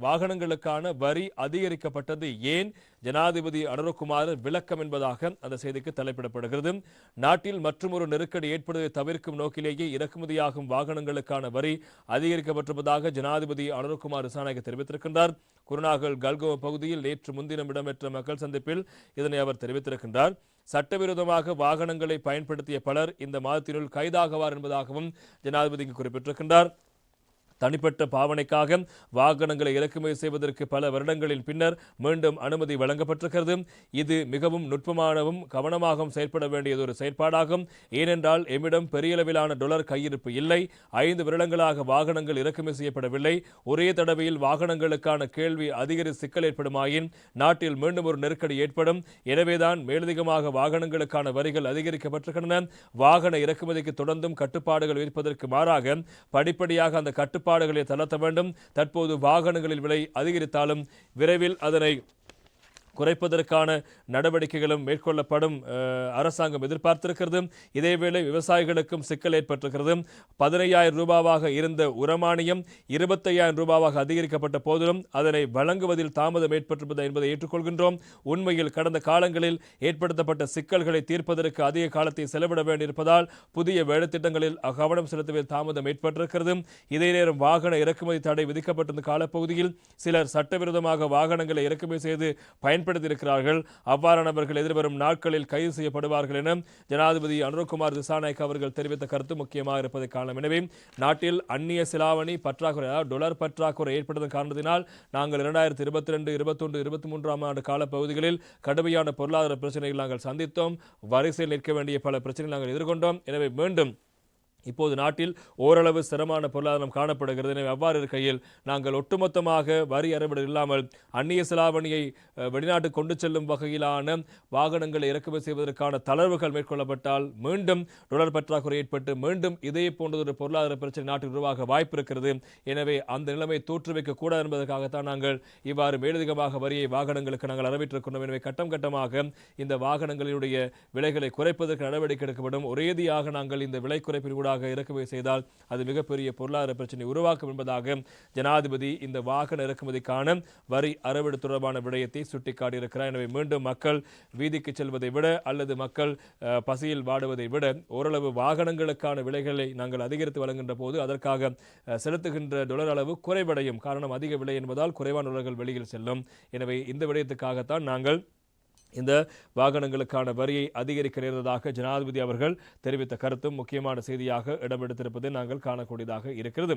வாகனங்களுக்கான வரி அதிகரிக்கப்பட்டது ஏன்? ஜனாதிபதி அனுரகுமார் விளக்கம் என்பதாக அந்த செய்திக்கு தலைப்பிடப்படுகிறது. நாட்டில் மற்றொரு நெருக்கடி ஏற்படுவதை தவிர்க்கும் நோக்கிலேயே இறக்குமதியாகும் வாகனங்களுக்கான வரி அதிகரிக்கப்பட்டிருப்பதாக ஜனாதிபதி அனுரகுமார் விசாரணைக்கு தெரிவித்திருக்கின்றார். குருநாகல் கல்கோ பகுதியில் நேற்று முன்தினம் இடம்பெற்ற மக்கள் சந்திப்பில் இதனை அவர் தெரிவித்திருக்கின்றார். சட்டவிரோதமாக வாகனங்களை பயன்படுத்திய பலர் இந்த மாதத்தினுள் கைதாகவார் என்பதாகவும் ஜனாதிபதி குறிப்பிட்டிருக்கின்றார். தனிப்பட்ட பாவனைக்காக வாகனங்களை இறக்குமதி செய்வதற்கு பல வருடங்களின் பின்னர் மீண்டும் அனுமதி வழங்கப்பட்டிருக்கிறது. இது மிகவும் நுட்பமானவும் கவனமாகவும் செயல்பட வேண்டியது ஒரு செயற்பாடாகும். ஏனென்றால் எம்மிடம் பெரிய அளவிலான டொலர் கையிருப்பு இல்லை. ஐந்து வருடங்களாக வாகனங்கள் இறக்குமதி செய்யப்படவில்லை. ஒரே தடவையில் வாகனங்களுக்கான கேள்வி அதிகரி சிக்கல் ஏற்படுமாயின் நாட்டில் மீண்டும் ஒரு நெருக்கடி ஏற்படும். எனவேதான் மேலதிகமாக வாகனங்களுக்கான வரிகள் அதிகரிக்கப்பட்டிருக்கின்றன. வாகன இறக்குமதிக்கு தொடர்ந்தும் கட்டுப்பாடுகள் விதிப்பதற்கு மாறாக படிப்படியாக அந்த கட்டுப்பாடு கட்டுப்பாடுகளை தளர்த்த வேண்டும். தற்போது வாகனங்களில் விலை அதிகரித்தாலும் விரைவில் அதனை குறைப்பதற்கான நடவடிக்கைகளும் மேற்கொள்ளப்படும் அரசாங்கம் எதிர்பார்த்திருக்கிறது. இதேவேளை விவசாயிகளுக்கும் சிக்கல் ஏற்பட்டிருக்கிறது. பதினையாயிரம் ரூபாவாக இருந்த உரமானியம் இருபத்தையாயிரம் ரூபாவாக அதிகரிக்கப்பட்ட போதிலும் அதனை வழங்குவதில் தாமதம் ஏற்பட்டிருப்பது என்பதை ஏற்றுக்கொள்கின்றோம். உண்மையில் கடந்த காலங்களில் ஏற்படுத்தப்பட்ட சிக்கல்களை தீர்ப்பதற்கு அதிக காலத்தை செலவிட வேண்டியிருப்பதால் புதிய வேலைத்திட்டங்களில் கவனம் செலுத்துவதில் தாமதம் ஏற்பட்டிருக்கிறது. இதே நேரம் வாகன இறக்குமதி தடை விதிக்கப்பட்டிருந்த காலப்பகுதியில் சிலர் சட்டவிரோதமாக வாகனங்களை இறக்குமதி செய்து பயன் பயன்படுத்தியிருக்கிறார்கள். அவ்வாறானவர்கள் எதிர்வரும் நாட்களில் கைது செய்யப்படுவார்கள் என ஜனாதிபதி அனுரகுமார் திசாநாயக் அவர்கள் தெரிவித்த கருத்து முக்கியமாக இருப்பதை காரணம் எனவே நாட்டில் அந்நிய சிலாவணி பற்றாக்குறை அதாவது டொலர் பற்றாக்குறை ஏற்பட்டதன் காரணத்தினால் நாங்கள் இரண்டாயிரத்தி இருபத்தி ரெண்டு இருபத்தொன்று இருபத்தி மூன்றாம் ஆண்டு காலப்பகுதிகளில் கடுமையான பொருளாதார பிரச்சனைகள் நாங்கள் சந்தித்தோம். வரிசையில் நிற்க வேண்டிய பல பிரச்சனைகள் நாங்கள் எதிர்கொண்டோம். எனவே மீண்டும் இப்போது நாட்டில் ஓரளவு சிரமமான பொருளாதாரம் காணப்படுகிறது. எனவே அவ்வாறு இருக்கையில் நாங்கள் ஒட்டுமொத்தமாக வரி அறவிடல் இல்லாமல் அந்நிய செலாவணியை வெளிநாட்டு கொண்டு செல்லும் வகையிலான வாகனங்களை இறக்குமதி செய்வதற்கான தளர்வுகள் மேற்கொள்ளப்பட்டால் மீண்டும் டொலர் பற்றாக்குறை ஏற்பட்டு மீண்டும் இதே போன்றதொரு பொருளாதார பிரச்சனை நாட்டில் உருவாக வாய்ப்பு இருக்கிறது. எனவே அந்த நிலைமை தோற்றுவிக்க கூடாது என்பதற்காகத்தான் நாங்கள் இவ்வாறு மேலதிகமாக வரியை வாகனங்களுக்கு நாங்கள் அறவிட்டிருக்கிறோம். எனவே கட்டம் கட்டமாக இந்த வாகனங்களினுடைய விலைகளை குறைப்பதற்கு நடவடிக்கை எடுக்கப்படும். ஒரேதியாக நாங்கள் இந்த விலை குறைப்பின் ஊடாக இறக்குமதி செய்தால் அது மிகப்பெரிய பொருளாதார பிரச்சனை உருவாக்கும் என்பதாக ஜனாதிபதி இந்த வாகன இறக்குமதிக்கான வரி அறவீடு தொடர்பான விடயத்தை சுட்டிக்காட்டியிருக்கிறார். எனவே மீண்டும் மக்கள் வீதிக்கு செல்வதை விட அல்லது மக்கள் பசியில் வாடுவதை விட ஓரளவு வாகனங்களுக்கான விலைகளை நாங்கள் அதிகரித்து வழங்குகின்ற போது அதற்காக செலுத்துகின்ற டொலர் அளவு குறைவடையும். காரணம் அதிக விலை என்பதால் குறைவான டொலர்கள் வெளியில் செல்லும். எனவே இந்த விடயத்துக்காகத்தான் நாங்கள் இந்த வாகனங்களுக்கான வரியை அதிகரிக்க நேர்ந்ததாக ஜனாதிபதி அவர்கள் தெரிவித்த கருத்தும் முக்கியமான செய்தியாக இடம்பெடுத்திருப்பதை நாங்கள் காணக்கூடியதாக இருக்கிறது.